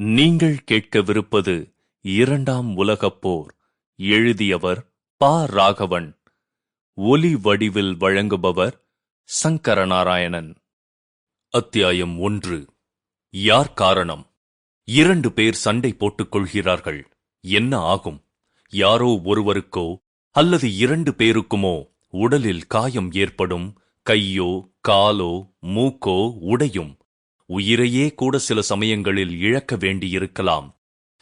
நீங்கள் கேட்கவிருப்பது இரண்டாம் உலகப் போர். எழுதியவர் பா. ராகவன். ஒலி வடிவில் வழங்குபவர் சங்கரநாராயணன். அத்தியாயம் ஒன்று. யார் காரணம்? இரண்டு பேர் சண்டை போட்டுக் கொள்கிறார்கள். என்ன ஆகும்? யாரோ ஒருவருக்கோ அல்லது இரண்டு பேருக்குமோ உடலில் காயம் ஏற்படும் கையோ காலோ மூக்கோ உடையும். உயிரையே கூட சில சமயங்களில் இழக்க வேண்டியிருக்கலாம்.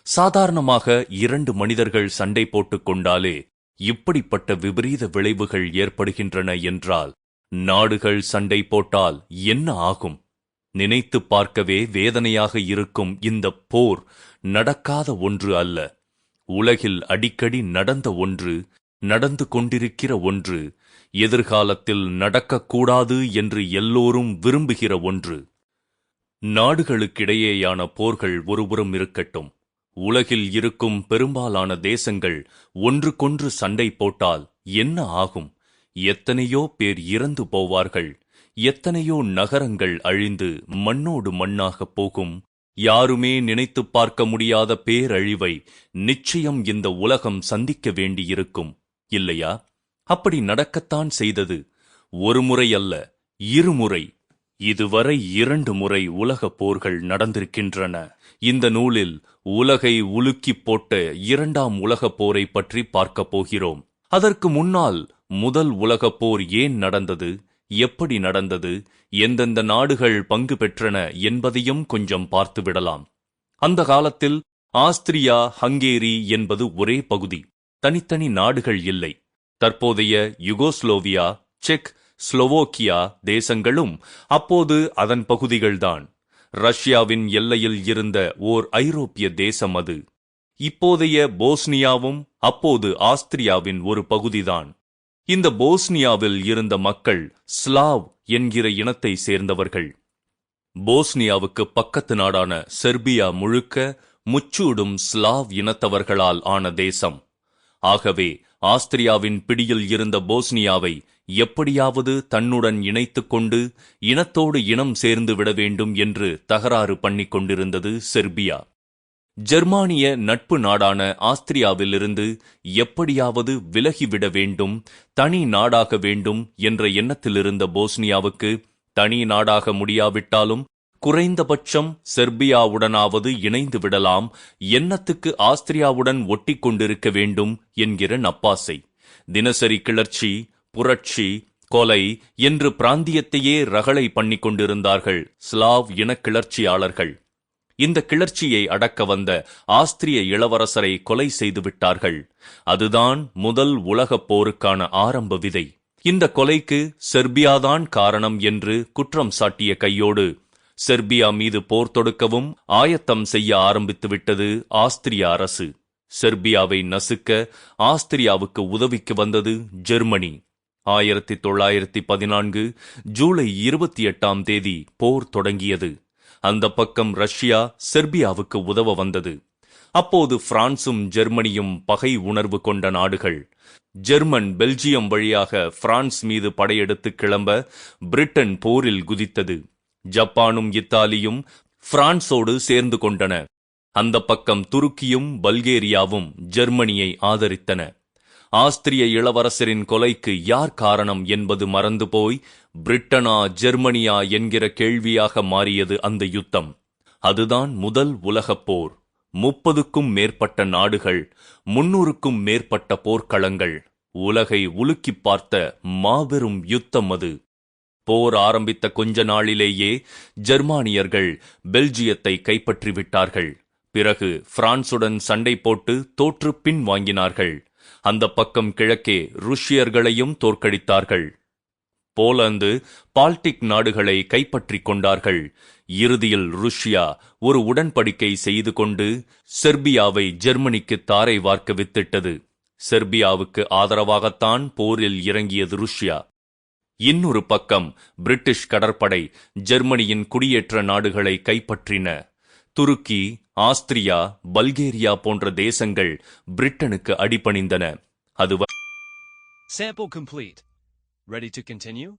சாதாரணமாக இரண்டு மனிதர்கள் சண்டை போட்டுக் கொண்டாலே இப்படிப்பட்ட விபரீத விளைவுகள் ஏற்படுகின்றன என்றால் நாடுகள் சண்டை போட்டால் என்ன ஆகும்? நினைத்து பார்க்கவே வேதனையாக இருக்கும் இந்த போர் நடக்காத ஒன்று அல்ல. உலகில் அடிக்கடி நடந்த ஒன்று நடந்து கொண்டிருக்கிற ஒன்று எதிர்காலத்தில் நடக்கக்கூடாது என்று எல்லோரும் விரும்புகிற ஒன்று. நாடுகளுக்கிடையேயான போர்கள் ஒருபுறம் இருக்கட்டும். உலகில் இருக்கும் பெரும்பாலான தேசங்கள் ஒன்றுக்கொன்று சண்டை போட்டால் என்ன ஆகும்? எத்தனையோ பேர் இறந்து போவார்கள். எத்தனையோ நகரங்கள் அழிந்து மண்ணோடு மண்ணாகப் போகும். யாருமே நினைத்துப் பார்க்க முடியாத பேரழிவை நிச்சயம் இந்த உலகம் சந்திக்க வேண்டியிருக்கும். இல்லையா? அப்படி நடக்கத்தான் செய்தது. ஒருமுறை அல்ல இருமுறை இதுவரை இரண்டு முறை உலகப் போர்கள் நடந்திருக்கின்றன. இந்த நூலில் உலகை உலுக்கிப் போட்ட இரண்டாம் உலகப் போரை பற்றி பார்க்கப் போகிறோம். அதற்கு முன்னால் முதல் உலகப் போர் ஏன் நடந்தது? எப்படி நடந்தது? எந்தெந்த நாடுகள் பங்கு பெற்றன என்பதையும் கொஞ்சம் பார்த்துவிடலாம் அந்த காலத்தில் ஆஸ்திரியா ஹங்கேரி என்பது ஒரே பகுதி. தனித்தனி நாடுகள் இல்லை. தற்போதைய யுகோஸ்லோவியா செக் ஸ்லோவோக்கியா தேசங்களும் அப்போது அதன் பகுதிகள்தான். ரஷ்யாவின் எல்லையில் இருந்த ஓர் ஐரோப்பிய தேசம் அது. இப்போதைய போஸ்னியாவும் அப்போது ஆஸ்திரியாவின் ஒரு பகுதிதான். இந்த போஸ்னியாவில் இருந்த மக்கள் ஸ்லாவ் என்கிற இனத்தை சேர்ந்தவர்கள். போஸ்னியாவுக்கு பக்கத்து நாடான செர்பியா முழுக்க முச்சூடும் ஸ்லாவ் இனத்தவர்களால் ஆன தேசம். ஆகவே ஆஸ்திரியாவின் பிடியில் இருந்த போஸ்னியாவை எப்படியாவது தன்னுடன் இணைத்துக் கொண்டு இனத்தோடு இனம் சேர்ந்து விட வேண்டும் என்று தகராறு பண்ணிக் கொண்டிருந்தது செர்பியா. ஜெர்மானிய நட்பு நாடான ஆஸ்திரியாவிலிருந்து எப்படியாவது விலகிவிட வேண்டும் தனி நாடாக வேண்டும் என்ற எண்ணத்திலிருந்த போஸ்னியாவுக்கு தனி நாடாக முடியாவிட்டாலும் குறைந்தபட்சம் செர்பியாவுடனாவது இணைந்து விடலாம் எண்ணத்துக்கு ஆஸ்திரியாவுடன் ஒட்டி கொண்டிருக்க வேண்டும் என்கிற நப்பாசை. தினசரி கிளர்ச்சி புரட்சி கொலை என்று பிராந்தியத்தையே ரகளை பண்ணிக் கொண்டிருந்தார்கள் ஸ்லாவ் இன கிளர்ச்சியாளர்கள். இந்த கிளர்ச்சியை அடக்க வந்த ஆஸ்திரிய இளவரசரை கொலை செய்து விட்டார்கள். அதுதான் முதல் உலகப் போருக்கான ஆரம்ப விதை. இந்த கொலைக்கு செர்பியாதான் காரணம் என்று குற்றம் சாட்டிய கையோடு செர்பியா மீது போர் தொடுக்கவும் ஆயத்தம் செய்ய ஆரம்பித்துவிட்டது ஆஸ்திரிய அரசு. செர்பியாவை நசுக்க ஆஸ்திரியாவுக்கு உதவிக்கு வந்தது ஜெர்மனி. ஆயிரத்தி தொள்ளாயிரத்தி பதினான்கு ஜூலை இருபத்தி எட்டாம் தேதி போர் தொடங்கியது. அந்த பக்கம் ரஷ்யா செர்பியாவுக்கு உதவ வந்தது. அப்போது பிரான்சும் ஜெர்மனியும் பகை உணர்வு கொண்ட நாடுகள். ஜெர்மன் பெல்ஜியம் வழியாக பிரான்ஸ் மீது படையெடுத்து கிளம்ப பிரிட்டன் போரில் குதித்தது. ஜப்பானும் இத்தாலியும் பிரான்சோடு சேர்ந்து கொண்டன. அந்த பக்கம் துருக்கியும் பல்கேரியாவும் ஜெர்மனியை ஆதரித்தன. ஆஸ்திரிய இளவரசரின் கொலைக்கு யார் காரணம் என்பது மறந்து போய் பிரிட்டனா ஜெர்மனியா என்கிற கேள்வியாக மாறியது அந்த யுத்தம். அதுதான் முதல் உலகப் போர். முப்பதுக்கும் மேற்பட்ட நாடுகள் முன்னூறுக்கும் மேற்பட்ட போர்க்களங்கள். உலகை உலுக்கிப் பார்த்த மாபெரும் யுத்தம் அது. போர் ஆரம்பித்த கொஞ்ச நாளிலேயே ஜெர்மானியர்கள் பெல்ஜியத்தை கைப்பற்றிவிட்டார்கள். பிறகு பிரான்சுடன் சண்டை போட்டு தோற்று பின் வாங்கினார்கள் அந்த பக்கம் கிழக்கே ருஷ்யர்களையும் தோற்கடித்தார்கள். போலந்து பால்டிக் நாடுகளை கைப்பற்றிக் கொண்டார்கள். இறுதியில் ருஷ்யா ஒரு உடன்படிக்கை செய்து கொண்டு செர்பியாவை ஜெர்மனிக்கு தாரை வார்க்க வித்திட்டது. செர்பியாவுக்கு ஆதரவாகத்தான் போரில் இறங்கியது ருஷ்யா. இன்னொரு பக்கம் பிரிட்டிஷ் கடற்படை ஜெர்மனியின் குடியேற்ற நாடுகளை கைப்பற்றின. துருக்கி ஆஸ்திரியா பல்கேரியா போன்ற தேசங்கள் பிரிட்டனுக்கு அடிபணிந்தன அது Sample complete. Ready to continue?